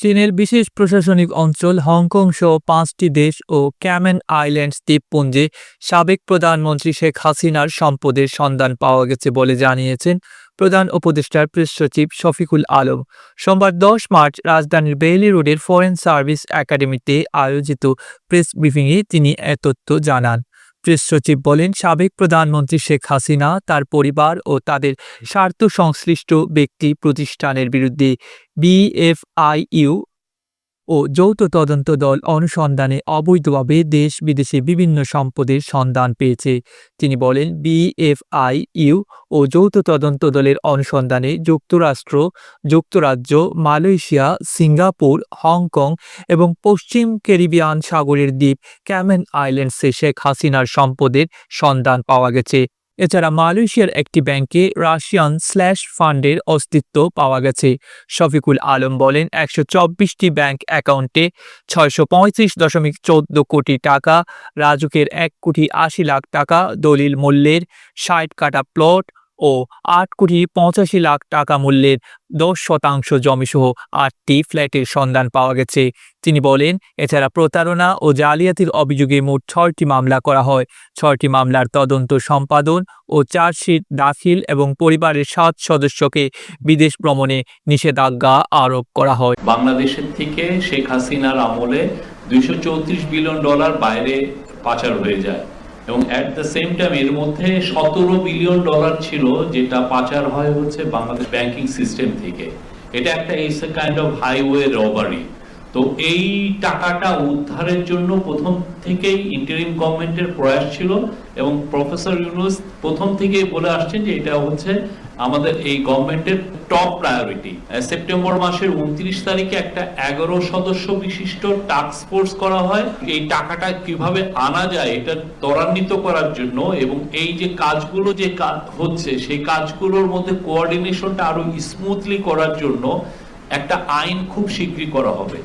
চীনের বিশেষ প্রশাসনিক অঞ্চল হংকং সহ পাঁচটি দেশ ও ক্যামেন আইল্যান্ডস দ্বীপপুঞ্জে সাবেক প্রধানমন্ত্রী শেখ হাসিনার সম্পদের সন্ধান পাওয়া গেছে বলে জানিয়েছেন প্রধান উপদেষ্টার প্রেস সচিব শফিকুল আলম। সোমবার দশ মার্চ রাজধানীর বেইলি রোডের ফরেন সার্ভিস একাডেমিতে আয়োজিত প্রেস ব্রিফিংয়ে তিনি এ তথ্য জানান। প্রেস সচিব বলেন, সাবেক প্রধানমন্ত্রী শেখ হাসিনা, তার পরিবার ও তাদের স্বার্থ সংশ্লিষ্ট ব্যক্তি প্রতিষ্ঠানের বিরুদ্ধে বিএফআইইউ ও যৌথ তদন্ত দল অনুসন্ধানে অবৈধভাবে দেশ বিদেশে বিভিন্ন সম্পদের সন্ধান পেয়েছে। তিনি বলেন বিএফআইইউ ও যৌথ তদন্ত দলের অনুসন্ধানে যুক্তরাষ্ট্র, যুক্তরাজ্য, মালয়েশিয়া, সিঙ্গাপুর, হংকং এবং পশ্চিম ক্যারিবিয়ান সাগরের দ্বীপ ক্যামেন আইল্যান্ডসে শেখ হাসিনার সম্পদের সন্ধান পাওয়া গেছে। এছাড়া মালয়েশিয়ার একটি ব্যাংকে রাশিয়ান স্ল্যাশ ফান্ডের অস্তিত্ব পাওয়া গেছে। শফিকুল আলম বলেন, একশো চব্বিশটি ব্যাংক অ্যাকাউন্টে ছয়শো পঁয়ত্রিশ দশমিক চোদ্দ কোটি টাকা রাজুকের এক কোটি আশি লাখ টাকা, দলিল মূল্যের ষাট কাটা প্লট ও আট কোটি পঁচাশি লাখ টাকা মূল্যের দশ শতাংশ জমিসহ আটটি ফ্ল্যাটের সন্ধান পাওয়া গেছে। তিনি বলেন, এছাড়া প্রতারণা ও জালিয়াতির অভিযোগে মোট ছয়টি মামলা করা হয়। ছয়টি মামলার তদন্ত সম্পাদন ও চার্জশিট দাখিল এবং পরিবারের সাত সদস্যকে বিদেশ ভ্রমণে নিষেধাজ্ঞা আরোপ করা হয়। বাংলাদেশের থেকে শেখ হাসিনার আমলে দুইশো চৌত্রিশ বিলিয়ন ডলার বাইরে পাচার হয়ে যায়। এবং অ্যাট দ্য সেম টাইম এর মধ্যে সতেরো বিলিয়ন ডলার ছিল, যেটা পাচার হয় হচ্ছে বাংলাদেশ ব্যাংকিং সিস্টেম থেকে। এটা একটা is a kind of highway robbery তো এই টাকাটা উদ্ধারের জন্য প্রথম থেকেই ইন্টারিম গভর্নমেন্টের প্রয়াস ছিল এবং প্রফেসর ইউনুস প্রথম থেকেই বলে আসছেন যে এটা হচ্ছে আমাদের এই গভর্নমেন্টের টপ প্রায়োরিটি সেপ্টেম্বর মাসের উনত্রিশ তারিখে একটা এগারো সদস্য বিশিষ্ট টাস্ক ফোর্স করা হয়। এই টাকাটা কীভাবে আনা যায় এটা ত্বরান্বিত করার জন্য এবং এই যে কাজগুলো যে হচ্ছে, সেই কাজগুলোর মধ্যে কোঅর্ডিনেশনটা আরও স্মুথলি করার জন্য একটা আইন খুব শীঘ্রই করা হবে।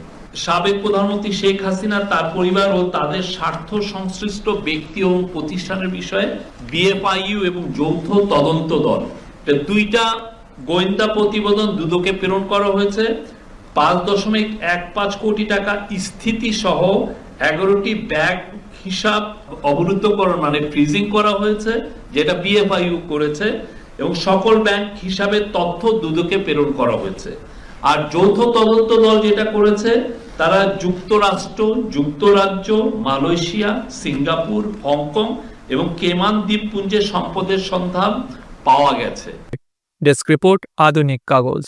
সাবেক প্রধানমন্ত্রী শেখ হাসিনা, তার পরিবার ও তাদের স্বার্থ সংশ্লিষ্ট ব্যক্তি এবং প্রতিষ্ঠানের বিষয়ে বিএফআইইউ এবং যৌথ তদন্ত দল। দুইটা গোয়েন্দা প্রতিবেদন দুদকে প্রেরণ করা হয়েছে। পাঁচ দশমিক এক পাঁচ কোটি টাকা স্থিতি সহ এগারোটি ব্যাগ হিসাব অবরুদ্ধকরণ মানে ফ্রিজিং করা হয়েছে, যেটা বিএফআইইউ করেছে এবং সকল ব্যাংক হিসাবে তথ্য দুদকে প্রেরণ করা হয়েছে। আর যৌথ তদন্ত দল যেটা করেছে তারা যুক্তরাষ্ট্র, যুক্তরাজ্য, মালয়েশিয়া, সিঙ্গাপুর, হংকং এবং কেমান দ্বীপপুঞ্জের সম্পদের সন্ধান পাওয়া গেছে। ডেস্ক রিপোর্ট, আধুনিক কাগজ।